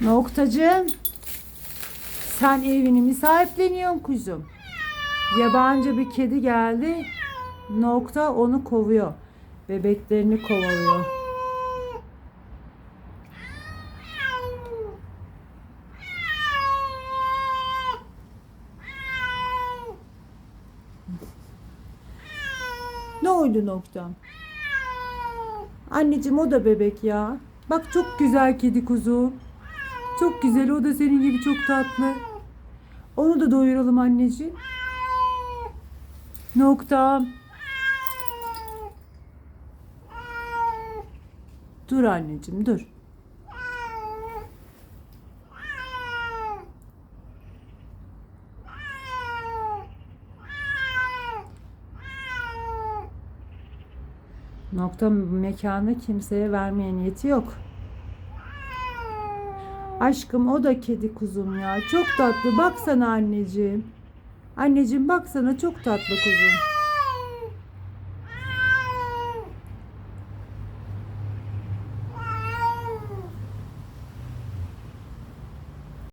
Noktacığım. Sen evini mi sahipleniyorsun kuzum? Yabancı bir kedi geldi. Nokta onu kovuyor. Bebeklerini kovalıyor. Ne oldu noktam? Anneciğim o da bebek ya. Bak çok güzel kedi kuzu. Çok güzel o da senin gibi çok tatlı. Onu da doyuralım anneciğim. Noktam. Dur anneciğim dur. Nokta mekanı kimseye vermeye niyeti yok. Aşkım o da kedi kuzum ya. Çok tatlı. Baksana anneciğim. Anneciğim baksana çok tatlı kuzum.